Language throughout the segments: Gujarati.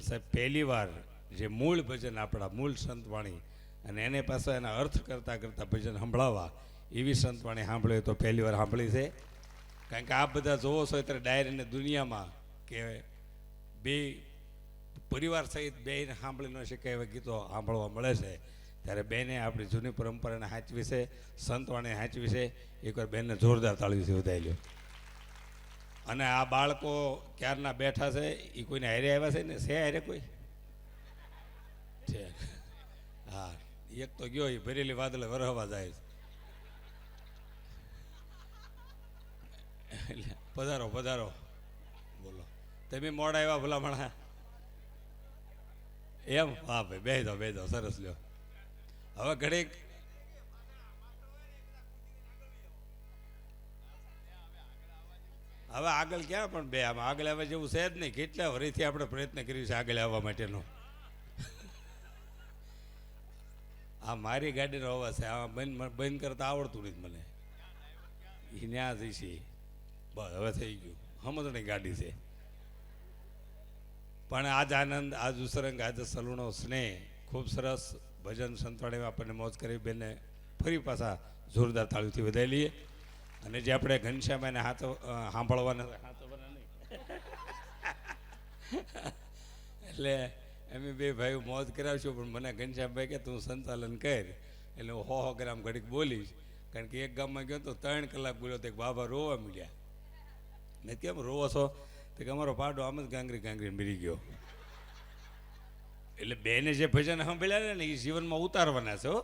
પણ સાહેબ, પહેલી વાર જે મૂળ ભજન, આપણા મૂળ સંતવાણી અને એને પાછા એના અર્થ કરતાં કરતાં ભજન સંભળાવવા, એવી સંતવાણી સાંભળ્યો તો પહેલી વાર સાંભળી છે. કારણ કે આપ બધા જોવો છો ત્યારે ડાયરીને દુનિયામાં કે બે પરિવાર સહિત બેને સાંભળી ન શકે એવા ગીતો સાંભળવા મળે છે. ત્યારે બેને આપણી જૂની પરંપરાને સાચવી છે સંતવાણી સાચવી છે. એકવાર બેનને જોરદાર તાળીથી વધારી લ્યો. અને આ બાળકો ક્યારના બેઠા છે એ કોઈને હારે આવ્યા છે ને? છે હારે કોઈ? છે. હા, એક તો ગયો એ ભરેલી વાદળે વરહવા જાય છે. પધારો પધારો. બોલો. તમે મોડા આવ્યા ભલામણા? એમ? હા ભાઈ બે દો બે દો સરસ લ્યો. હવે ઘડીક હવે આગળ ક્યાં પણ બે, આમાં આગળ આવવા જેવું છે જ નહીં. કેટલા વરીથી આપણે પ્રયત્ન કર્યું છે આગળ આવવા માટેનો? આ મારી ગાડીનો અવાજ છે. આ બંધ બંધ કરતા આવડતું નથી મને. એ ન્યા જઈ છે. બસ, હવે થઈ ગયું. સમજણી ગાડી છે. પણ આજ આનંદ, આજ ઉસરંગ, આજ સલૂણો સ્નેહ, ખૂબ સરસ ભજન સંતવાણીમાં આપણને મોજ કરી બેને ફરી પાછા જોરદાર તાળીથી વધારી લઈએ. અને જે આપણે ઘનશ્યામ એને હાથ સાંભળવાના નહીં એટલે એમ બે ભાઈઓ મોજ કરાવશું, પણ મને ઘનશ્યામભાઈ કે તું સંચાલન કર. એટલે હું હો હો ગ્રામ ઘડીક બોલીશ. કારણ કે એક ગામમાં ગયો તો ત્રણ કલાક બોલ્યો તો બાબા રોવા મળ્યા ને કેમ રોવો છો? તો કે અમારો પાડો આમ જ ગાંગરી ગાંગરી મરી ગયો. એટલે બેને જે ભજન સાંભળ્યા ને એ જીવનમાં ઉતારવાના છે, હો.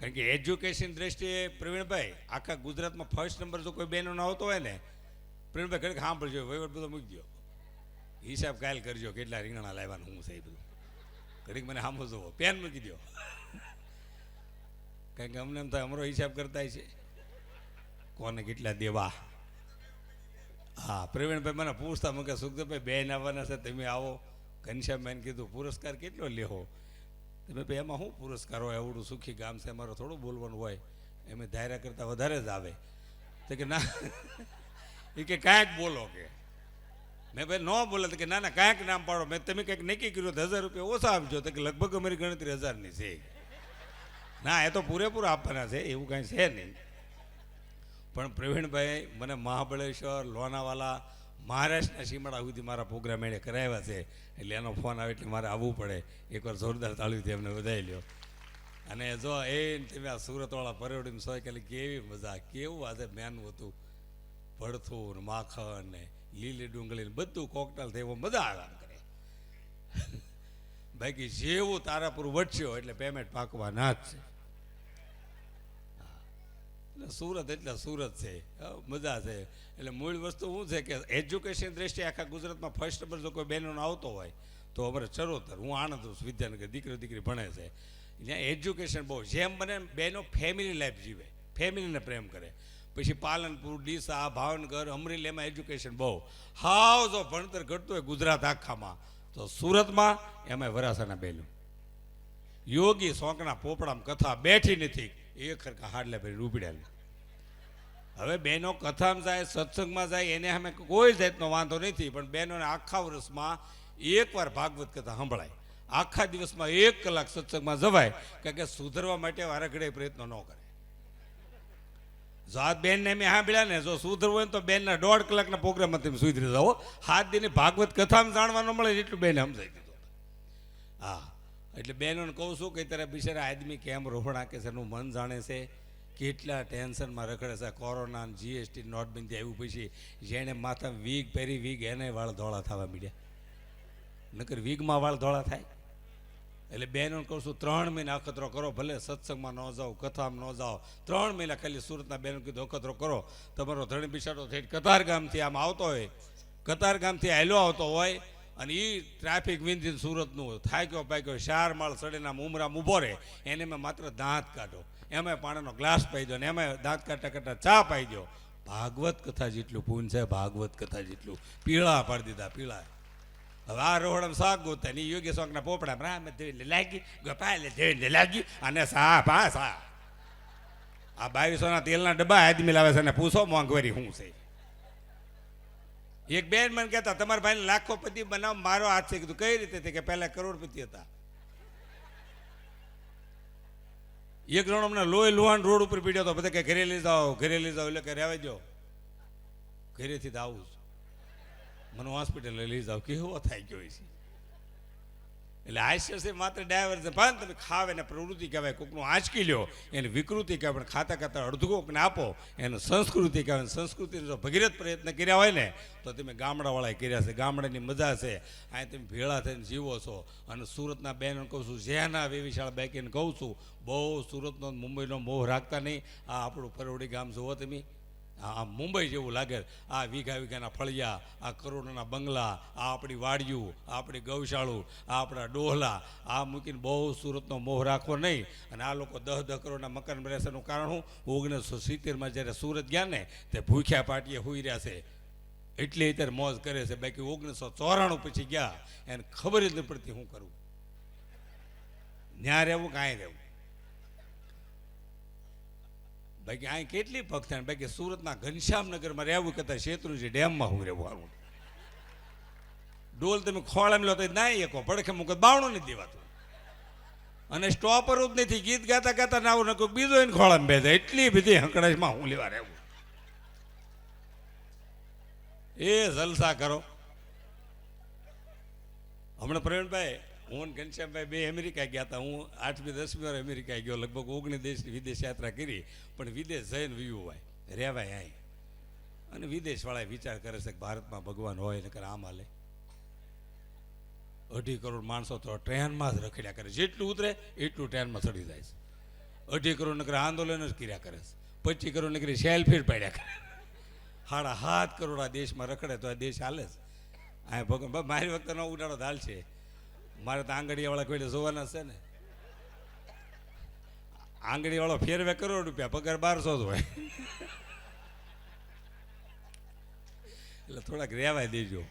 કારણ કે એજ્યુકેશન દ્રષ્ટિએ પ્રવીણભાઈ, આખા ગુજરાતમાં ફર્સ્ટ નંબર જો કોઈ બહેનો ન આવતો હોય ને, પ્રવીણભાઈ ઘડીક સાંભળજો વહીવટ બધો મૂકી દો હિસાબ કાયલ કરજો કેટલા રીંગણા લાવવાનું હું એ બધું. ઘડીક મને સાંભળો જોવો પેન મૂકી દો કારણ કે અમને એમ થાય, અમારો હિસાબ કરતા છે. કોને કેટલા દેવા? હા, પ્રવીણભાઈ મને પૂછતા મને કે બેન આવવાના છે, તમે આવો. ઘનશ્યામભાઈને કીધું, પુરસ્કાર કેટલો લેવો ભાઈ એમાં શું પુરસ્કાર હોય એવડું સુખી ગામ છે, અમારે થોડું બોલવાનું હોય, એમ ધાર્યા કરતાં વધારે જ આવે. તો કે ના એ કે કાંઈક બોલો કે. મેં ભાઈ ન બોલે તો કે ના ના, કાંઈક નામ પાડો. મેં તમે કંઈક નક્કી કર્યું તો હજાર રૂપિયા ઓછા આપજો. તો કે લગભગ અમારી ગણતરી હજારની છે. ના, એ તો પૂરેપૂરા આપવાના છે, એવું કાંઈ છે નહીં. પણ પ્રવીણભાઈ, મને મહાબળેશ્વર, લોનાવાલા મહારાષ્ટ્રના સીમાડા સુધી મારા પ્રોગ્રામ એણે કરાવ્યા છે. એટલે એનો ફોન આવે એટલે મારે આવવું પડે. એકવાર જોરદાર તાળીથી એમને વધાવી લ્યો. અને જો એ ને તમે આ સુરતવાળા પરેવડીમાં સોય કે કેવી મજા, કેવું આજે મેનું હતું? ભડથું ને માખણ ને લીલી ડુંગળી ને બધું કોકટાલ થઈ મજા આવે કરે. બાકી જેવું તારાપુર વટસ્યો એટલે પેમેન્ટ પાકવાના જ છે. એટલે સુરત એટલે સુરત છે. મજા છે. એટલે મૂળ વસ્તુ શું છે કે એજ્યુકેશન દ્રષ્ટિએ આખા ગુજરાતમાં ફર્સ્ટ નંબર જો કોઈ બહેનોનો આવતો હોય, તો અમારે ચરોતર, હું આણંદ છું, વિદ્યાનગર, દીકરો દીકરી ભણે છે. ત્યાં એજ્યુકેશન બહુ જેમ બને બહેનો ફેમિલી લાઈફ જીવે. ફેમિલીને પ્રેમ કરે. પછી પાલનપુર, ડીસા, ભાવનગર અમરેલીમાં એજ્યુકેશન બહુ. હાવ જો ભણતર ઘટતું હોય ગુજરાત આખામાં. તો સુરતમાં એમાં વરાસાના બહેનો યોગી સોંકના પોપડામાં કથા બેઠી નથી. એ ખરેખર હાડલે ભરી રૂપડ્યા હવે બહેનો કથામાં જાય, સત્સંગમાં જાય, એને અમે કોઈ જાતનો વાંધો નથી, પણ બહેનોને આખા વર્ષમાં એકવાર ભાગવત કથા સંભળાય. આખા દિવસમાં એક કલાક સત્સંગમાં જવાય, કારણ કે સુધરવા માટે વારાઘડે પ્રયત્નો ન કરે. જો આ બેનને મેં સાંભળ્યા ને, જો સુધરવું હોય તો બેનના દોઢ કલાકના પ્રોગ્રામમાં તમે સુધરી જાઓ. હાથ દીને ભાગવત કથામાં જાણવા ન મળે એટલું બેન સમજાઈ દીધું. હા. એટલે બહેનોને કહું છું કે ત્યારે બિચારા આદમી કેમ રોહણા કે એનું મન જાણે છે કેટલા ટેન્શનમાં રખડે છે. કોરોના જીએસટી નોટબંધી આવ્યું પછી જેણે માથા વીગ પહેરી વીગ એને વાળ ધોળા થવા મીડ્યા. નકર વીગમાં વાળ ધોળા થાય. એટલે બહેનોને કહું છું ત્રણ મહિના અખતરો કરો, ભલે સત્સંગમાં ન જાઓ, કથામાં ન જાઓ, ત્રણ મહિના ખાલી સુરતના બહેનો કીધું અખતરો કરો. તમારો ધણી બિસાડો થઈ કતાર ગામથી આમ આવતો હોય કતાર ગામથી આયલો આવતો હોય અને એ ટ્રાફિક વિંધી સુરતનું થાક્યો, પાક્યો શાર માળ સડેના આમ ઉમરામ ઊભો રહે, એને મેં માત્ર દાંત કાઢો. એમાં પાણીનો ગ્લાસ પાઈ ને એમાં દાંત કાઢતા કાઢતા ચા પાઈ દો. ભાગવત કથા જેટલું પૂન છે, ભાગવત કથા જેટલું. પીળા પાડી દીધા, પીળા. હવે આ રોહડમ શાક ગોતા ની યોગ્ય શોખના પોપડા રામ ધોઈને લાગી ગોપાલે ધોઈને લાગી અને સા, પા, સા. આ બાવીસોના તેલના ડબ્બા આદમી લાવે છે અને પૂછો મોંઘવારી શું છે? એક બેન મને કહેતા, તમારા ભાઈને લાખોપતિ બનાવ, મારો હાથ છે. કીધું, કઈ રીતે? કે, પહેલા કરોડપતિ હતા. એક જણ અમને લોહી લુહાણ રોડ ઉપર પીડ્યો હતો બધા કે, ઘરે લઈ જાઓ, ઘરે લઈ જાઓ. એટલે કે, રહેવા જાઓ ઘરેથી તો આવું મને હોસ્પિટલે લઈ જાઓ. કેવો થાય ગયો છે એટલે હાસ્ય છે માત્ર ડાયવર છે. પણ તમે ખાવ એને પ્રવૃત્તિ કહેવાય. કોકનું આંચકી લ્યો, એને વિકૃતિ કહેવાય. પણ ખાતા ખાતા અડધું કોકને આપો, એને સંસ્કૃતિ કહેવાય. સંસ્કૃતિનો જો ભગીરથ પ્રયત્ન કર્યા હોય ને, તો તમે ગામડાવાળાએ કર્યા છે. ગામડાની મજા છે. અહીંયા તમે ભેળા થઈને જીવો છો. અને સુરતના બેન કહું છું, જેના વેવિશાળા બેકીને કહું છું, બહુ સુરતનો મુંબઈનો મોહ રાખતા નહીં. આ આપણું પરવડી ગામ જુઓ તમે. આ મુંબઈ જેવું લાગે. આ વીઘા વીઘાના ફળિયા, આ કરોડોના બંગલા, આ આપણી વાડિયું આ આપણી ગૌશાળું, આ આપણા ડોહલા, આ મૂકીને બહુ સુરતનો મોહ રાખવો નહીં. અને આ લોકો દહ દહ કરોડના મકાન રહેશેનું કારણ હું ઓગણીસો સિત્તેરમાં જ્યારે સુરત ગયા ને, તે ભૂખ્યા પાટીએ હોઈ રહ્યા છે. એટલે અત્યારે મોજ કરે છે. બાકી ઓગણીસો ચોરાણું પછી ગયા, એને ખબર જ નહીં પડતી શું કરવું ન્યા રહેવું કાંઈ રહેવું? બાકી અહીં કેટલી ભક્તાણ બાકી સુરતના ઘનશ્યામનગરમાં રહેવું કરતા શેત્રુંજી ડેમમાં હું રહેવું આવું ડોલ તમે ખોળામ લો તો ના એકો પડખે મૂકે, બાવણું નથી દેવાતું. અને સ્ટોપર જ નથી, ગીત ગાતા ગાતા ના આવું કોઈ બીજો એને ખોળામ બેસે, એટલી બધી હંકડાશમાં હું લેવા રહેવું. એ જલસા કરો. હમણાં પ્રવીણભાઈ હું ઘનશ્યામભાઈ બે અમેરિકા ગયા હતા. હું આઠમી, દસમી વાર અમેરિકા ગયો. લગભગ ઓગણીસ દેશની વિદેશ યાત્રા કરી, પણ વિદેશ જઈને વ્યૂ હોય, રહેવાય અહીં. અને વિદેશવાળા વિચાર કરે છે કે ભારતમાં ભગવાન હોય, નકર આમ હાલે. અઢી કરોડ માણસો તો ટ્રેનમાં જ રખડ્યા કરે. જેટલું ઉતરે, એટલું ટ્રેનમાં ચડી જાય છે. અઢી કરોડ નકરે આંદોલન જ કર્યા કરે છે. પચીસ કરોડ નકરી સેલ્ફી પાડ્યા કરે. સાડા હાથ કરોડ આ દેશમાં રખડે તો આ દેશ હાલે છે. આ ભગવાન મારી વખતે ઉડાડો હાલ છે મારે તો આંગળીવાળા કોઈ જોવાના છે ને. આંગળીવાળો ફેરવે કરોડ રૂપિયા, પગાર બારસો જ હોય. એટલે થોડાક રહેવાય દેજો.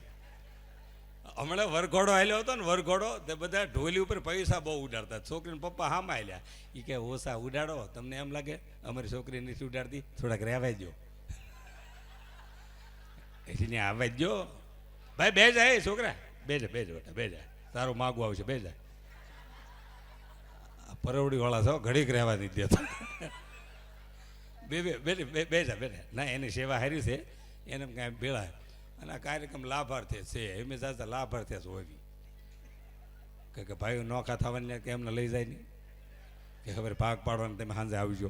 હમણાં વરઘોડો આવ્યો હતો ને, વરઘોડો, તે બધા ઢોલી ઉપર પૈસા બહુ ઉડાડતા. છોકરીને પપ્પા હામાં આવ્યા એ કે ઓછા ઉડાડો, તમને એમ લાગે? અમારી છોકરી નથી ઉડાડતી. થોડાક રહેવાય દો એટલે આવવા જ જો ભાઈ બે જાય છોકરા. બે જા બે જા બેટા બે જા તારું માગું આવશે બે જાય આ પરવડી વાળા છો, ઘડીક રહેવા નથી દેતા બે બે બે બે જા, બે ના, એની સેવા હારી છે. એને કાંઈ ભેળા અને આ કાર્યક્રમ લાભાર્થે છે. એમ જાતા લાભાર્થે જ હોવી કે કે ભાઈઓ નોખા થવાની કે એમને લઈ જાય નહીં? કે ખબર ભાગ પાડવાને, તમે સાંજે આવજો.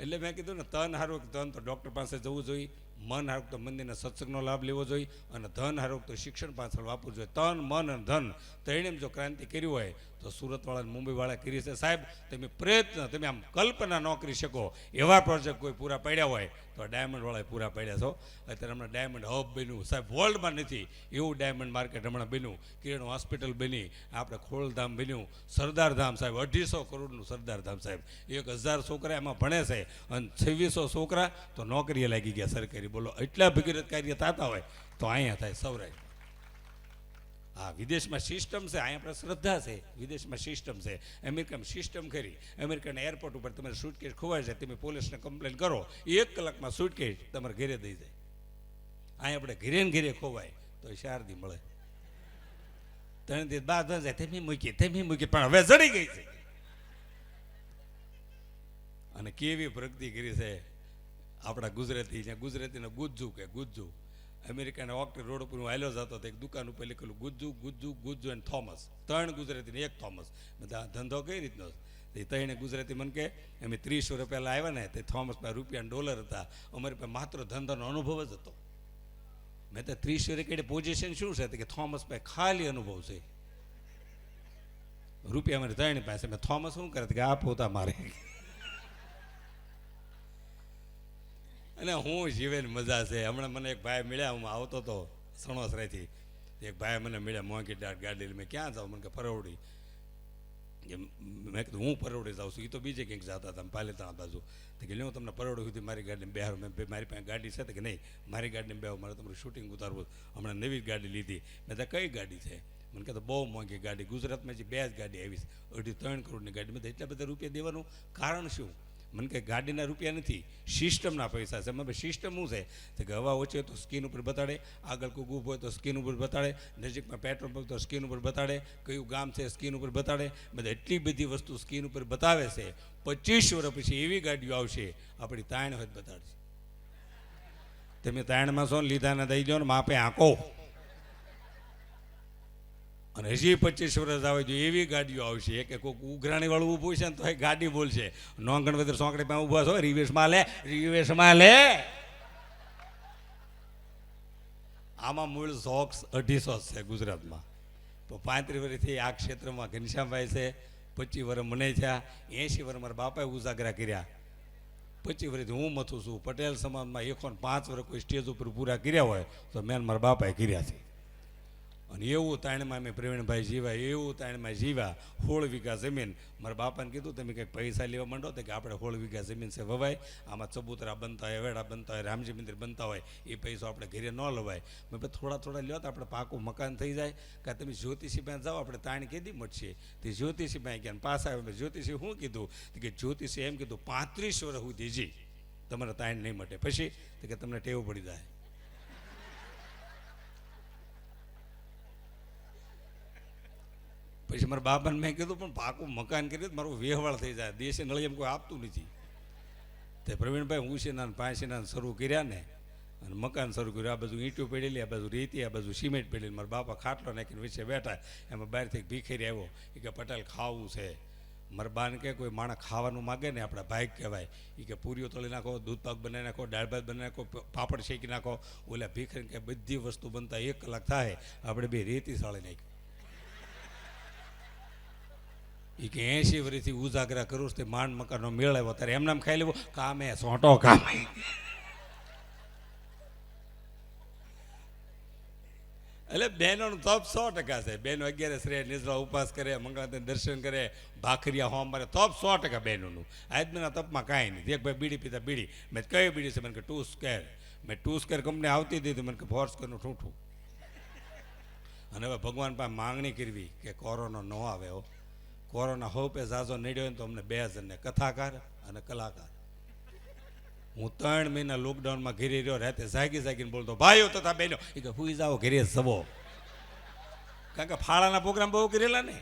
એટલે મેં કીધું ને, તન હારું તન તો ડૉક્ટર પાસે જવું જોઈએ. મન હારું તો મંદિરના સત્સંગનો લાભ લેવો જોઈએ અને ધન હારું તો શિક્ષણ પાછળ વાપરવું જોઈએ. તન, મન અને ધન ત્રણેમ જો ક્રાંતિ કરી હોય તો સુરતવાળા મુંબઈવાળા કરી છે. સાહેબ, તમે પ્રયત્ન, તમે આમ કલ્પના ન કરી શકો. એવા પ્રોજેક્ટ કોઈ પૂરા પાડ્યા હોય તો ડાયમંડવાળાએ પૂરા પાડ્યા છો. અત્યારે હમણાં ડાયમંડ હબ બન્યું. સાહેબ વર્લ્ડમાં નથી. એવું ડાયમંડ માર્કેટ હમણાં બન્યું. કિરણ હોસ્પિટલ બની. આપણે ખોળધામ બન્યું. સરદારધામ સાહેબ, અઢીસો કરોડનું સરદારધામ સાહેબ. એક હજાર છોકરા એમાં ભણે છે. અને છવ્વીસો છોકરા તો નોકરીએ લાગી ગયા સરકારી બોલો, એટલા ભગીરથ કાર્ય થતા હોય તો અહીંયા થાય સૌરાષ્ટ્ર. હા વિદેશમાં સિસ્ટમ છે, અહીંયા આપણે શ્રદ્ધા છે, વિદેશમાં સિસ્ટમ છે. અમેરિકામાં સિસ્ટમ કરી અમેરિકાના એરપોર્ટ ઉપર તમારે સુટકેસ ખોવાય છે, તમે પોલીસને કમ્પ્લેન કરો, એક કલાકમાં સુટકેસ તમારે ઘેરે દઈ જાય. અહીંયા આપણે ઘેરે ને ઘેરે ખોવાય, તો શારદી મળે. ત્રણ દિવસ બાદ જાય, તેમી મૂકી તેમી મૂકી પણ હવે જડી ગઈ છે. અને કેવી પ્રગતિ કરી છે? આપણા ગુજરાતી જ્યાં ગુજરાતીને ગુજ્જુ કે ગુજ્જુ. અમેરિકાના ઓક્ટર રોડ ઉપર હું હાલ્યો જતો તો એક દુકાન ઉપર લખેલું ગુજ્જુ ગુજ્જુ ગુજ્જુ એન્ડ થોમસ. ત્રણ ગુજરાતીને એક થોમસ. બધા ધંધો કઈ રીતનો ત્રણે ગુજરાતી મને કે અમે ત્રીસ વર્ષ પહેલાં આવ્યા ને, તે થોમસ પાસે રૂપિયા ડોલર હતા. અમારી પાસે માત્ર ધંધાનો અનુભવ જ હતો. મેં તો ત્રીસ વર્ષ કઈ પોઝિશન શું છે? કે, થોમસ પાસે ખાલી અનુભવ છે. રૂપિયા અમારી ત્રણ પાસે. મેં થોમસ શું કરે? કે, આ પોતા મારે. અને હું જીવેન મજા છે. હમણાં મને એક ભાઈ મળ્યા, હું આવતો હતો સણોસરાથી એક ભાઈ મને મળ્યા, મોંઘી ગાડી મેં ક્યાં જાઉં? મને કે પરવડી. કે મેં કીધું, હું પરવડી જાઉં છું. એ તો બીજે ક્યાંક જતા હતા, પાલેતાણા બાજુ. તો કે હું તમને પરવડી સુધી મારી ગાડીને બેહાર મેં મારી પાસે ગાડી છે તો કે નહીં? મારી ગાડીને બેહો મારે તમારું શૂટિંગ ઉતારવું હમણાં નવી ગાડી લીધી. મેં તો કઈ ગાડી છે? મને કહેતો બહુ મોંઘી ગાડી. ગુજરાતમાં જે બે જ ગાડી આવી છે. અઢી ત્રણ કરોડની ગાડી. મેં એટલા બધા રૂપિયા દેવાનું? કારણ શું? મને કે ગાડીના રૂપિયા નથી, સિસ્ટમના પૈસા છે. મને સિસ્ટમ શું છે? તો કે હવા ઓછી હોય તો સ્કીન ઉપર બતાડે, આગળ કોઈ ગુપ હોય તો સ્કીન ઉપર બતાડે, નજીકમાં પેટ્રોલ પંપ તો સ્કીન ઉપર બતાડે, કયું ગામ છે સ્કીન ઉપર બતાડે. બધા એટલી બધી વસ્તુ સ્કીન ઉપર બતાવે છે. પચીસ વર્ષ પછી એવી ગાડીઓ આવશે, આપણી તાણ હોય બતાડશે. તમે તાણમાં છો ને લીધા ને દઈ દો ને માપે આંકો. અને હજી પચીસ વર્ષ આવે જો એવી ગાડીઓ આવશે કે કોઈક ઉઘરાણી વાળું ઊભું છે ને તો એ ગાડી બોલશે. નોંગણ વધારે સોંકડી પાસે ઊભા છો રિવેશમાં લે રિવેશમાં લે. આમાં મૂળ સોક્સ અઢીસો છે ગુજરાતમાં. તો પાંત્રીસ વર્ષથી આ ક્ષેત્રમાં ઘનશ્યામભાઈ છે, પચીસ વર્ષ મને થયા, એંશી વર્ષ મારા બાપાએ ઉજાગરા કર્યા. પચીસ વર્ષથી હું મથું છું. પટેલ સમાજમાં એકો પાંચ વર્ષ કોઈ સ્ટેજ ઉપર પૂરા કર્યા હોય, તો મેં મારા બાપાએ કર્યા છે. અને એવું તાણમાં અમે પ્રવીણભાઈ જીવા, એવું તાણમાં જીવા, હોળ વીઘા જમીન. મારા બાપાને કીધું, તમે કંઈક પૈસા લેવા માંડો તો કે આપણે હોળ વીઘા જમીન છે વવાય. આમાં ચબૂતરા બનતા હોય વેડા બનતા હોય, રામજી મંદિર બનતા હોય, એ પૈસો આપણે ઘરે ન લવાય. મેં થોડા થોડા લ્યો તો આપણે પાકું મકાન થઈ જાય. કે તમે જ્યોતિષી પાસે જાઓ, આપણે તાણ કીધી મળશે? તે જ્યોતિષી પાસે ગયા પાછા આવે જ્યોતિષી શું કીધું? કે જ્યોતિષી એમ કીધું, પાંત્રીસ વર્ષ સુધી જી. તમારે તાણ નહીં મટે. પછી? તો કે, તમને ટેવ પડી જાય. પછી મારા બાબાને મેં કીધું, પણ પાકું મકાન કરી મારું વ્યવહાર થઈ જાય. દેશે નળી એમ કોઈ આપતું નથી. તે પ્રવીણભાઈ ઉશીના પાંચ પાંચીના શરૂ કર્યા ને, અને મકાન શરૂ કર્યું. આ બાજુ ઈંટું પડેલી, આ બાજુ રેતી, આ બાજુ સિમેન્ટ પડેલી. મારા બાપા ખાટલો નાખીને વચ્ચે બેઠા, એમાં બહારથી ભીખેરી આવ્યો. એ કે, પટેલ, ખાવું છે. મારા બાને કે, કોઈ માણસ ખાવાનું માગે ને, આપણા ભાઈ કહેવાય. એ કે, પૂરીઓ તળી નાખો, દૂધ પાક બનાવી નાખો, દાળ ભાત બનાવી નાખો પાપડ શેકી નાખો. ઓલા ભીખરી કે, બધી વસ્તુ બનતા એક કલાક થાય. આપણે બે રેતી સાળી નાખી. એ કે એસી વર્ષથી ઉજાગરા કરું તે માંડ મકાનનો મેળ આવ્યો ત્યારે એમ ખાઈ લેવો. કામે સોંટો કામે. એટલે બહેનોનું તપ સો ટકા છે. બહેનો અગિયાર શ્રેય નિદ્રા ઉપવાસ કરે મંગળાને દર્શન કરે, ભાખરિયા હોમ મારે તપ સો ટકા બહેનોનું. આજના તપમાં કાંઈ નહીં એક ભાઈ બીડી પીતા બીડી. મેં કઈ બીડી છે? મને કે ટુ સ્કેર મેં ટુ સ્કેર કંપની આવતી હતી તો મને કે ફોર સ્કેરનું ઠૂઠું. અને હવે ભગવાન પાસે માંગણી કરવી કે કોરોનો ન આવે હો. કોરોના હોપે ઝાઝો નડ્યો હોય તો અમને બે જણને કથાકાર અને કલાકાર. હું ત્રણ મહિના લોકડાઉનમાં ઘેરી રહ્યો, રાતે જાગી જાગીને બોલતો, ભાઈઓ તથા બહેનો. એ કે, હુઈ જાઓ ઘેરે સવો. કારણ કે ફાળાના પ્રોગ્રામ બહુ કરેલા ને.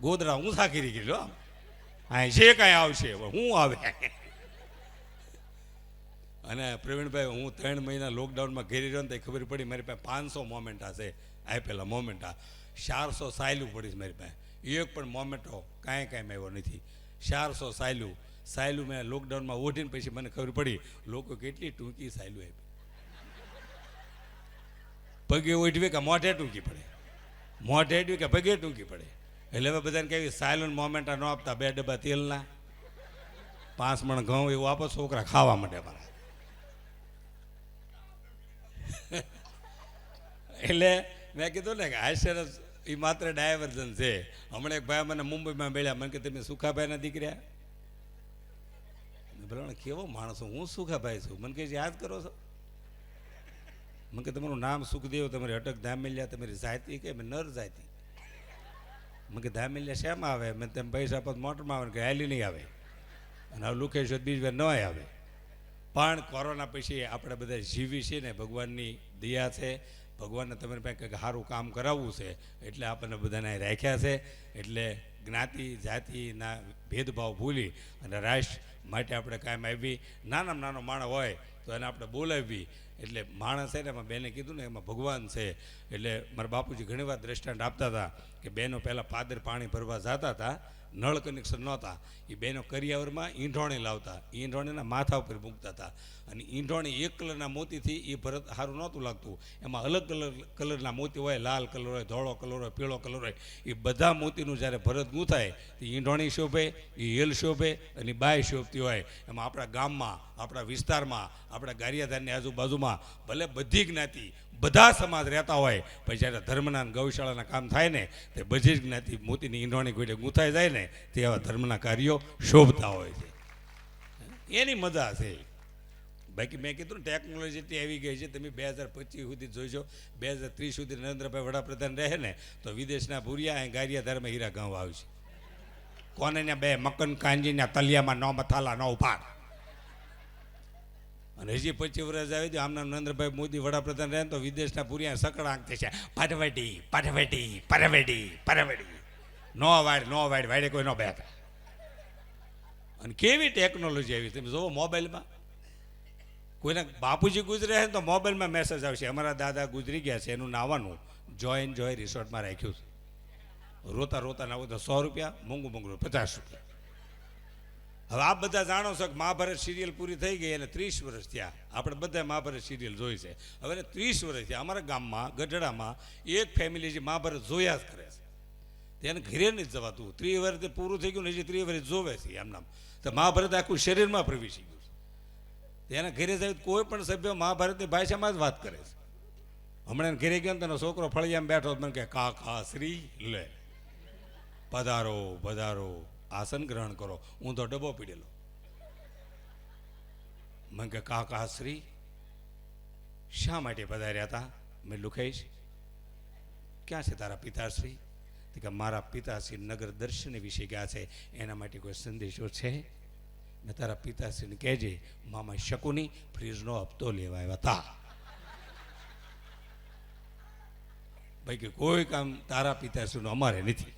ગોદરા હું સાકીરી ગયેલો, હા. જે કાંઈ આવશે હું આવે. અને પ્રવીણભાઈ, હું ત્રણ મહિના લોકડાઉનમાં ઘેરી રહ્યો ને તો ખબર પડી, મારી પાસે પાંચસો મોમેન્ટા છે આપેલા મોમેન્ટા. ચારસો સાયલું પડી મારી પાસે. એક પણ મોમેન્ટો કાંઈ કાંઈ આવ્યો નથી. ચારસો સાયલું. સાયલું મેં લોકડાઉનમાં ઓઢીને પછી મને ખબર પડી, લોકો કેટલી ટૂંકી સાયલું આપી. પગે ઓઢવી કે મોઢે ટૂંકી પડે? મોઢે અડવી કે પગે ટૂંકી પડે? એટલે હવે બધાને કહેવી સાયલન મોમેન્ટા ન આપતા, બે ડબ્બા તેલના. પાંચ મણ ઘઉં એવું આપો છોકરા ખાવા માટે મારા એટલે મેં કીધું ને કે હાસ્યરસ એ માત્ર ડાયવર્ઝન છે. હમણાં એક ભાઈ મને મુંબઈમાં મળ્યા. મને કે, તમે સુખાભાઈના દીકર્યા બોલા કેવો માણસ હું? સુખાભાઈ છું? મને કહે યાદ કરો છો? મને કે, તમારું નામ સુખદેવ, તમારી અટક ધામેલિયા, તમારી જાતિ કે નર જાતિ? મને કે, ધામેલિયા શેમાં આવે? મેં તેમ પૈસા પદ મોટરમાં આવે. કે હાલી નહીં આવે. અને હવે લુકેશ બીજ વાર ન આવે. પણ કોરોના પછી આપણે બધા જીવી છીએ ને, ભગવાનની દયા છે. ભગવાનને તમારી પાસે કંઈક સારું કામ કરાવવું છે, એટલે આપણને બધાને રાખ્યા છે. એટલે જ્ઞાતિ જાતિના ભેદભાવ ભૂલી અને રાષ્ટ્ર માટે આપણે કાયમ આવી. નાનામાં નાનો માણસ હોય તો એને આપણે બોલાવી. એટલે માણસ છે ને, એમાં બેને કીધું ને, એમાં ભગવાન છે. એટલે મારા બાપુજી ઘણી વાર દ્રષ્ટાંત આપતા હતા કે બહેનો પહેલાં પાદર પાણી ભરવા જતા હતા. નળ કનેક્શન નહોતા. એ બેનો કરિયાવરમાં ઈંઢોણી લાવતા. ઈંઢોણીના માથા ઉપર મૂકતા હતા. અને ઈંઢોણી એક કલરના મોતીથી એ ભરત સારું નહોતું લાગતું. એમાં અલગ કલર, કલરના મોતી હોય, લાલ કલર હોય, ધોળો કલર હોય, પીળો કલર હોય એ બધા મોતીનું જ્યારે ભરત ગૂંથાય, તો ઈંઢોણી શોભે એ હેલ શોભે અને બાય શોભતી હોય. એમાં આપણા ગામમાં, આપણા વિસ્તારમાં, આપણા ગારિયાધારની આજુબાજુમાં ભલે બધી જ્ઞાતિ બધા સમાજ રહેતા હોય, પણ જ્યારે ધર્મના ગૌશાળાના કામ થાય ને, તે બધી જ જ્ઞાતિ મોતીની ઈંડોણી કોઈ ગૂંથાઈ જાય ને, તે આવા ધર્મના કાર્યો શોભતા હોય છે. એની મજા છે. બાકી મેં કીધું ટેકનોલોજી તે આવી ગઈ છે. તમે બે હજાર પચીસ સુધી જોઈજો બે હજાર ત્રીસ સુધી નરેન્દ્રભાઈ વડાપ્રધાન રહે ને, તો વિદેશના ભૂરિયા અહીં ગારિયા ધર્મ હીરા ગાંવ આવશે. કોને બે મકન કાંજીના તલિયામાં ન મથાલા ન ઉપાડ અને હજી પચીસ વર્ષ આવી તો આમના નરેન્દ્રભાઈ મોદી વડાપ્રધાન રહે તો વિદેશના પૂર્યા સકળાંક થશે. પરવેડી પાટવેટી પરવેડી પરવેડી નો વાડ નો વાડ વાડે કોઈ નો બેઠા. અને કેવી ટેકનોલોજી આવી? તમે જોવો મોબાઈલમાં. કોઈને બાપુજી ગુજરે છે તો મોબાઈલમાં મેસેજ આવશે. અમારા દાદા ગુજરી ગયા છે, એનું નાવાનું જોઈન જોય રિસોર્ટમાં રાખ્યું છે. રોતા રોતા નાવું તો સો રૂપિયા, મોંઘું મોંઘું, પચાસ રૂપિયા. હવે આપ બધા જાણો છો કે મહાભારત સિરિયલ પૂરી થઈ ગઈ અને ત્રીસ વર્ષ થયા. આપણે બધા મહાભારત સિરિયલ જોઈ છે. હવે ત્રીસ વર્ષ થયા. અમારા ગામમાં, ગઢડામાં એક ફેમિલી જે મહાભારત જોયા જ કરે છે. તેને ઘરે નથી જવાતું ત્રીસ વર્ષ પૂરું થઈ ગયું ને હજી ત્રીસ વર્ષ જોવે છે એમ નામ. તો મહાભારત આખું શરીરમાં પ્રવેશી ગયું છે. તેના ઘરે તો કોઈ પણ સભ્ય મહાભારતની ભાષામાં જ વાત કરે છે. હમણાં ઘરે ગયો તેનો છોકરો ફળિયામાં બેઠો મને કે કા કા શ્રી, લે. પધારો પધારો. આસન ગ્રહણ કરો. હું તો ડબ્બો પીડેલો. મેં કે કા કા શ્રી, શા માટે પધાર્યા હતા મેં લુખાઈશ. ક્યાં છે તારા પિતાશ્રી? કે, મારા પિતાશ્રી નગર દર્શન વિશે ગયા છે. એના માટે કોઈ સંદેશો છે? ને તારા પિતાશ્રીને કહેજે મામા શકુની ફ્રીજનો હપ્તો લેવા આવ્યા હતા ભાઈ કે, કોઈ કામ તારા પિતાશ્રીનું અમારે નથી.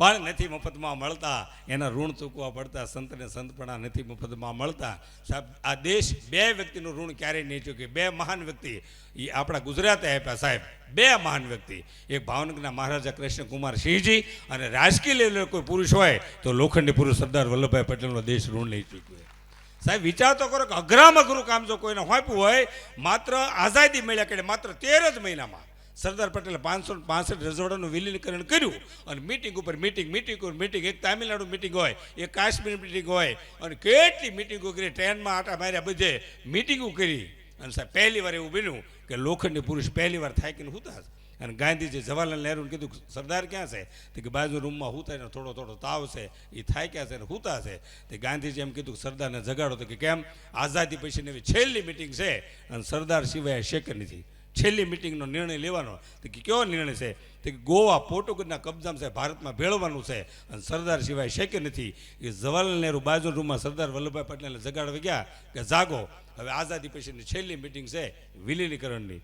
પણ નથી મફતમાં મળતા. એના ઋણ ચૂકવા પડતા સંતને સંતપણા નથી મફતમાં મળતા. સાહેબ, આ દેશ બે વ્યક્તિનું ઋણ ક્યારેય નહીં ચૂકે. બે મહાન વ્યક્તિ. એ આપણા ગુજરાતે આપ્યા, સાહેબ. બે મહાન વ્યક્તિ. એક ભાવનગરના મહારાજા કૃષ્ણકુમાર સિંહજી અને રાજકીય લેવલે કોઈ પુરુષ હોય, તો લોખંડી પુરુષ સરદાર વલ્લભભાઈ પટેલનો દેશ ઋણ નહીં ચૂકવે સાહેબ, વિચાર તો કરો કે અઘરામ અઘરું કામ જો કોઈને હોપ્યું હોય, માત્ર આઝાદી મળ્યા કે માત્ર તેર જ મહિનામાં. સરદાર પટેલે પાંચસો પાસઠ રજવાડાનું વિલીનીકરણ કર્યું અને મિટિંગ ઉપર મિટિંગ મિટિંગ ઉપર મિટિંગ એક તામિલનાડુ મિટિંગ હોય, એક કાશ્મીર મિટિંગ હોય, અને કેટલી મિટિંગો કરી, ટ્રેનમાં આટા માર્યા બધે મિટિંગો કરી. અને સાહેબ, પહેલી વાર એવું બન્યું કે લોખંડી પુરુષ પહેલી વાર થાકીને હુતા અને ગાંધીજી જવાહરલાલ નહેરુને કીધું સરદાર ક્યાં છે? તો કે બાજુ રૂમમાં હુતા એને થોડો થોડો તાવ છે એ થાય ક્યાં છે અને હુતા છે. તે ગાંધીજી એમ કીધું સરદારને જગાડો. તો કે, કેમ? આઝાદી પછીની એવી છેલ્લી મિટિંગ છે. અને સરદાર સિવાય શેક નથી. છેલ્લી મિટિંગનો નિર્ણય લેવાનો તો કે કેવો નિર્ણય છે? તો કે ગોવા, પોર્ટુગલના કબજામાં છે ભારતમાં ભેળવાનું છે. અને સરદાર સિવાય શક્ય નથી. એ જવાહરલાલ નહેરુ બાજુ રૂમમાં સરદાર વલ્લભભાઈ પટેલને જગાડવા ગયા કે જાગો. હવે આઝાદી પછીની છેલ્લી મિટિંગ છે વિલીનીકરણની.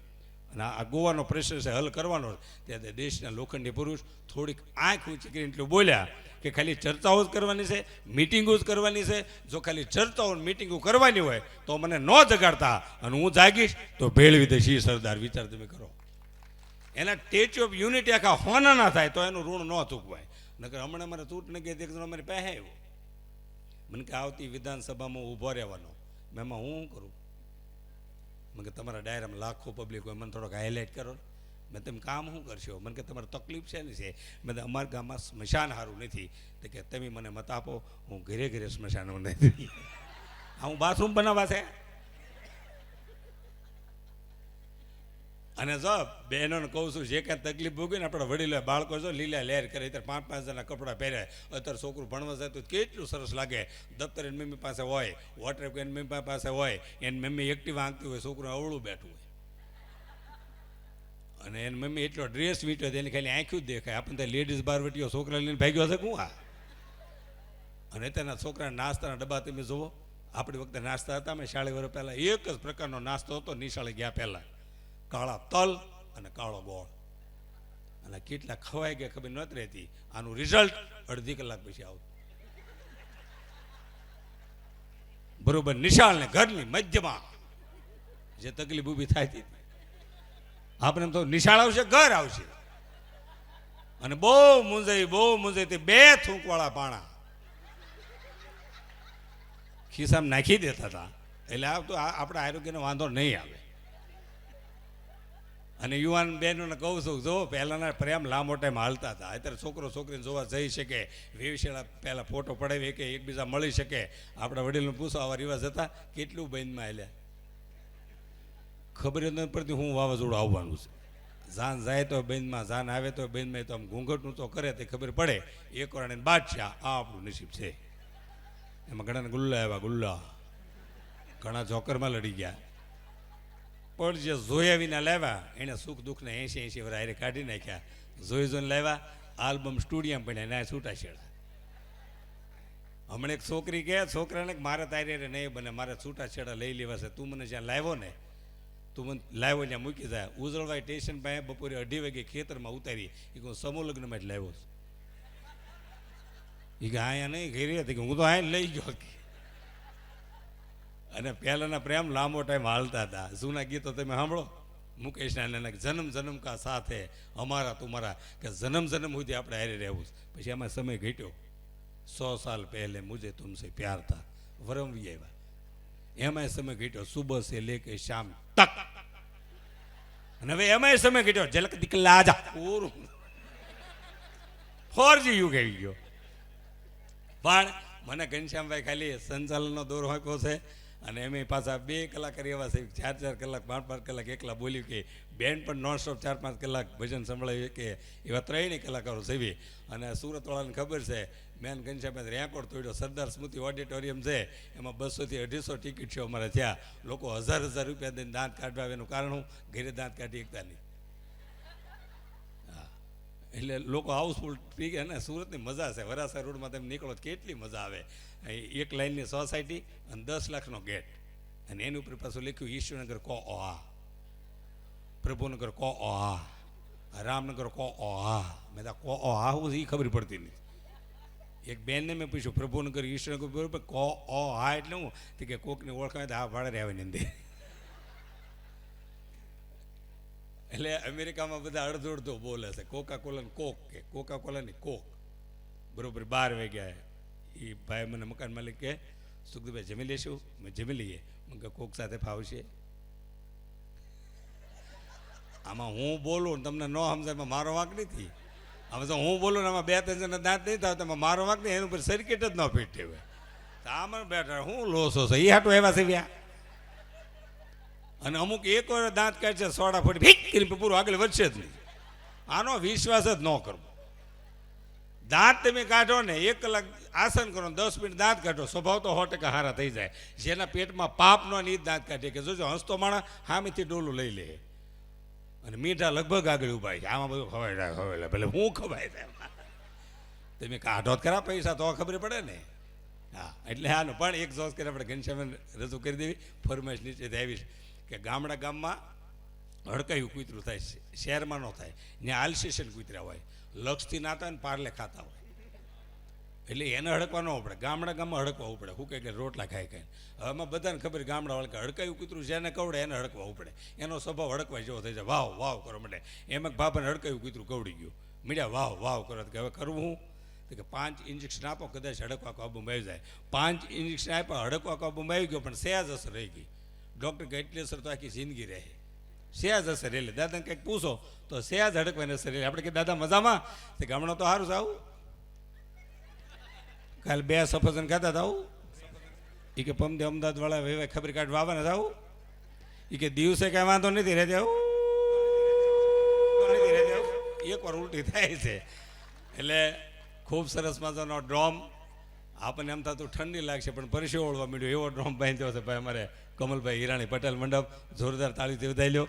અને આ ગોવાનો પ્રેશર છે હલ કરવાનો ત્યારે દેશના લોખંડી પુરુષ થોડીક આંખ ઊંચી કરીને એટલું બોલ્યા કે ખાલી ચર્ચાઓ જ કરવાની છે મિટિંગો જ કરવાની છે. જો ખાલી ચર્ચાઓ મિટિંગો કરવાની હોય, તો મને ન જગાડતા અને હું જાગીશ તો ભેળવી દઈશ. ઈ સરદાર, વિચાર તમે કરો. એના સ્ટેચ્યુ ઓફ યુનિટી આખા હોના ના થાય તો એનું ઋણ ન ચૂકવાય નકર હમણાં મારે તૂટ ન ગઈ અમારી આવ્યો. મને કે આવતી વિધાનસભામાં ઊભો રહેવાનો. મેં હું કરું? મને કે તમારા ડાયરામાં લાખો પબ્લિક હોય, મને થોડોક હાઇલાઇટ કરો. મેં તમે કામ શું કરશો? મને કે, તમારે તકલીફ છે ને છે? મેં અમારા ગામમાં સ્મશાન સારું નથી. તો કે, તમે મને મત આપો, હું ઘરે ઘરે સ્મશાન નથી. હું બાથરૂમ બનાવવા છે? અને જો બહેનોને કહું છું, જે કાંઈ તકલીફ ભોગવી ને આપણા વડીલો, બાળકો જો લીલા લહેર કરે ત્યારે પાંચ પાંચ જણા કપડાં પહેરે, અત્યારે છોકરું ભણવા જાય તો કેટલું સરસ લાગે. દફતર એની મમ્મી પાસે હોય વોટર એની મમ્મી પાસે હોય, એની મમ્મી એક્ટિવ આંકતી હોય, છોકરું અવળું બેઠું હોય. અને એની મમ્મી એટલો ડ્રેસ વીંટ્યો એની ખાલી આંખ્યું જ દેખાય. આપણને ત્યાં લેડીઝ બાર વટીયો છોકરા લઈને ભાગ્યો હશે કું આ અને તેના છોકરા નાસ્તાના ડબ્બા તમે જુઓ, આપણી વખતે નાસ્તા હતા મેં શાળી વર્ષ પહેલાં એક જ પ્રકારનો નાસ્તો હતો, નિશાળે ગયા પહેલાં. કાળા તલ અને કાળો ગોળ. અને કેટલા ખવાય ગયા ખબર નથી રહેતી, આનું રિઝલ્ટ અડધી કલાક પછી આવતું. બરોબર, નિશાળ ને ઘરની મધ્યમાં. જે તકલીફ ઊભી થાય હતી આપણે તો નિશાળ આવશે, ઘર આવશે. અને બહુ મૂંઝાઈ, બહુ મુંજાઈ તે બે થૂંકવાળા પાણા. ખિસ્સામાં નાખી દેતા હતા. એટલે આ તો આપણા આરોગ્યનો વાંધો નહીં આવે. અને યુવાન બહેનોને કહું છું, જો પહેલાંના પ્રેમ લાંબો ટાઈમ હાલતા હતા, અત્યારે છોકરો છોકરીને જોવા જઈ શકે વેવશેળા પહેલાં ફોટો પડાવી કે એકબીજા મળી શકે. આપણા વડીલને પૂછો, આવા રિવાજ હતા? કેટલું બંધમાં આવ્યા ખબર નથી પડતી, હું વાવાઝોડું આવવાનું છે. જાન જાય તો બંધમાં જાન આવે તો બંધમાં તો આમ ઘૂંઘટનું તો કરે, તે ખબર પડે. એક વાર બાદશાહ, આ આપણું નસીબ છે. એમાં ઘણાને ગુલ્લા આવ્યા, ગુલ્લા. ઘણા જોકરમાં લડી ગયા. પણ જે જોયા વિના લાવ્યા, એને સુખ દુઃખને એંશી એંશી વરાયરે કાઢી નાખ્યા. જોઈ જોઈને લાવ્યા, આલ્બમ સ્ટુડિયમ પણ એના છૂટા છેડા હમણાં એક છોકરી કહે, છોકરાને મારે તારી હારે નહીં બને, મારે છૂટા છેડા લઈ લેવા છે, તું મને જ્યાં લાવ્યો ને, તું મને લાવ્યો ત્યાં મૂકી જાય ઉજળવાય સ્ટેશન પાસે બપોરે અઢી વાગે ખેતરમાં ઉતારી એ હું સમૂહ લગ્નમાં જ લાવ્યો છું. એ કે અહીંયા નહીં, ઘેરી હતી. કે હું તો અહીંયા લઈ ગયો. અને પહેલાના પ્રેમ લાંબો ટાઈમ હાલતા હતા. જૂના ગીતો તમે સાંભળો? મુકેશના નાનાના જન્મ જન્મ કા સાથે અમારા તુમારા કે જન્મ જન્મ સુધી આપણે હારી રહેવું પછી આમાં સમય ઘટ્યો. સો સાલ પહેલે મુજે તુમસે પ્યાર થા. વરમવી આવ્યા. એમાંય સમય ઘટ્યો. સુબહ સે લે કે શામ તક. અને હવે એમાંય સમય ઘટ્યો. જલક દીકલા જા પૂરું. ફોરજી યુગ આવી ગયો. પણ મને ઘનશ્યામભાઈ ખાલી સંચાલનનો દોર આપ્યો છે. અને એમ પાછા બે કલાકાર એવા છે. ચાર ચાર કલાક, પાંચ પાંચ કલાક એકલા બોલ્યું કે, બેન, પણ નોનસ્ટોપ ચાર, પાંચ કલાક ભજન સંભળાવ્યું કે, એવા ત્રણેય કલાકારો સેવી અને સુરતવાળાને ખબર છે, મેન ઘનશ્યામભાઈ રેકોર્ડ તોડ્યો, સરદાર સ્મૃતિ ઓડિટોરિયમ છે, એમાં બસોથી અઢીસો ટિકિટ છે અમારે થયા લોકો હજાર હજાર રૂપિયા દઈને દાંત કાઢવા એનું કારણ હું ઘરે દાંત કાઢી એકતા નહીં. એટલે લોકો હાઉસફુલ પી ગયા ને, સુરતની મજા છે. વરાસા રોડમાં તમે નીકળો કેટલી મજા આવે. એક લાઇનની સોસાયટી અને દસ લાખનો ગેટ. અને એની ઉપર પાછું લખ્યું, ઈશ્વરનગર કો ઓ આ. પ્રભુનગર કો ઓ આ. રામનગર કો ઓ આ. મેં કો ઓ આ હું એ ખબર પડતી નથી. એક બેનને મેં પૂછ્યું, પ્રભુનગર, ઈશ્વરનગર બરોબર કો ઓ આ એટલે હું? કે કોકને ઓળખાય તો આ ભાડે આવે ને અંદર. એટલે અમેરિકામાં બધા અડધો અડધો બોલે છે કોકા કોલા કોક કે કોકા કોલાની કોક. બરોબર, બાર વાગ્યા એ ભાઈ મને મકાન માલિક કે સુખદીભાઈ જમી લેશું? મેં જમી લઈએ. મને કે કોક સાથે ફાવશે. આમાં હું બોલું તમને ન સમજાય મારો વાંક નથી. આમ તો હું બોલું ને આમાં બે ત્રણ જણા દાંત નહીં થાય તમે મારો વાંક નહીં, એનું ઉપર સર્કિટ જ ન ફીટ હોય આમાં બેઠા, હું લોસો છે? એ હાટું એવા છે વ્યા. અને અમુક એક વાર દાંત કાઢશે, સોડા ફોડી ભીક કરીને પૂરું આગળ વધશે જ નહીં. આનો વિશ્વાસ જ ન કરવો. દાંત તમે કાઢો ને એક કલાક આસન કરો દસ મિનિટ દાંત કાઢો, સ્વભાવ તો સો ટકા હારા થઈ જાય. જેના પેટમાં પાપ નો એ દાંત કાઢે કે જોજો, હસતો માણસ હામેથી ડોલું લઈ લે. અને મીઠા લગભગ આગળ ઊભા છે. આમાં બધું ખવાય જાય ખવાય ભલે હું ખવાય જાય તમે કાઢો જ ખરા પૈસા તો ખબર પડે ને. હા, એટલે હાનું પણ એક જોસ કરી આપણે ઘનશ્યામ રજૂ કરી દેવી. ફરમાઈશ નીચે આવી કે ગામડા ગામમાં હડકાયું કૂતરું થાય, શહેરમાં ન થાય. ને આલસેશન કૂતરા હોય. લક્ષથી નાતા ને પારલે ખાતા હોય. એટલે એને હડકવા ન પડે ગામડા ગામમાં હડકવા પડે શું કે રોટલા ખાઈ ખાઈને હવે એમાં બધાને ખબર ગામડા વાળા કે હડકાયું કૂતરું જેને કવડે એને હડકવા પડે એનો સ્વભાવ હડકવા જેવો થઈ જાય. વાવ વાવ કરો માટે. એમાં બાપાને હડકાયું કૂતરું કવડી ગયું. મીડિયા વાવ વાવ કરો. કે હવે કરવું હું? તો કે પાંચ ઇન્જેક્શન આપો, કદાચ હડકવા કાબુમાં આવી જાય. પાંચ ઇન્જેક્શન આપ્યા, હડકવા કાબુમાં આવી ગયો, પણ સહેજ અસર રહી ગઈ. ડૉક્ટર કે એટલી અસર તો આખી જિંદગી રહે. સહેજ અસર એટલે દાદાને કંઈક પૂછો તો સહેજ હડકવાની અસર એટલે આપણે કે દાદા મજામાં? તે હમણાં તો સારું છે, આવું. કાલે બે સફરજન ખાતા હતા, આવું. એ કે પમદે અમદાવાદ વાળા વેવાય ખબર કાઢ વાવાને જ આવું. એ કે દિવસે કાંઈ વાંધો નથી રહેતી, આવું. એક વાર ઉલટી થાય છે. એટલે ખૂબ સરસ મજાનો ડ્રોમ આપણને એમ થતું ઠંડી લાગશે, પણ પરસેવો ઓળવા માંડ્યો એવો ડ્રોમ બાંધ્યો છે ભાઈ અમારે કમલભાઈ હિરાણી પટેલ મંડપ. જોરદાર તાળીથી વધાઈ લ્યો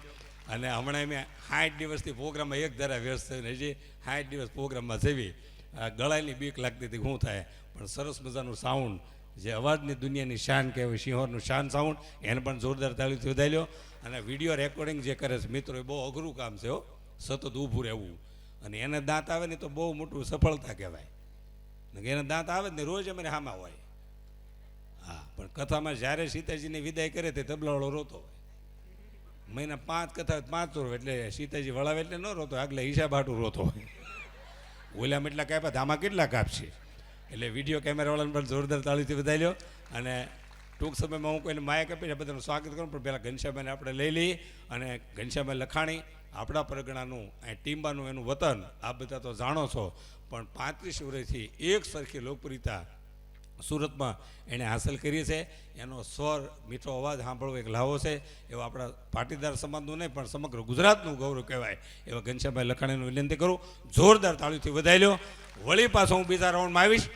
અને હમણાં મેં સાઠ દિવસથી પ્રોગ્રામમાં એક ધારા વ્યસ્ત થઈને હજી સાઠ દિવસ પ્રોગ્રામમાં જવી. ગળાની બીક લાગતી હતી શું થાય. પણ સરસ મજાનું સાઉન્ડ જે અવાજની દુનિયાની શાન કહેવાય, સિંહોરનું શાન સાઉન્ડ એને પણ જોરદાર તાળીથી વધાઈ લ્યો અને વીડિયો રેકોર્ડિંગ જે કરે છે, મિત્રો, એ બહુ અઘરું કામ છે હો. સતત ઊભું રહેવું. અને એને દાંત આવે ને તો બહુ મોટું સફળતા કહેવાય. એના દાંત આવે ને રોજ અમારે હામાં હોય. હા, પણ કથામાં જ્યારે સીતાજીની વિદાય કરે તે તબલાવાળો રોતો હોય. મહિના પાંચ કથા પાંચ રોવે એટલે સીતાજી વળાવે એટલે ન રોતો, આગલે હિસાબ હાટું રોતો હોય. ઓલામાં એટલા કાપ્યા, આમાં કેટલા કાપશે? એટલે વીડિયો કેમેરાવાળાને પણ જોરદાર તાળીથી વધારી લો અને ટૂંક સમયમાં હું કોઈને માયા કાપીને બધાનું સ્વાગત કરું, પણ પહેલાં ઘનશ્યામાને આપણે લઈ લઈએ અને ઘનશ્યામાઈ લખાણી, આપણા પરગણાનું ટીમ્બાનું એનું વતન, આ બધા તો જાણો છો. પણ પાંત્રીસ વર્ષથી એક સરખી લોકપ્રિયતા સુરતમાં એણે હાંસલ કરી છે. એનો સ્વર, મીઠો અવાજ સાંભળવો એક લાવો છે. એવો આપણા પાટીદાર સમાજનું નહીં, પણ સમગ્ર ગુજરાતનું ગૌરવ કહેવાય. એવા ઘનશ્યામભાઈ લખાણીનું વિનંતી કરું. જોરદાર તાળીથી વધાઈ લ્યો વળી પાછો હું બીજા રાઉન્ડમાં આવીશ.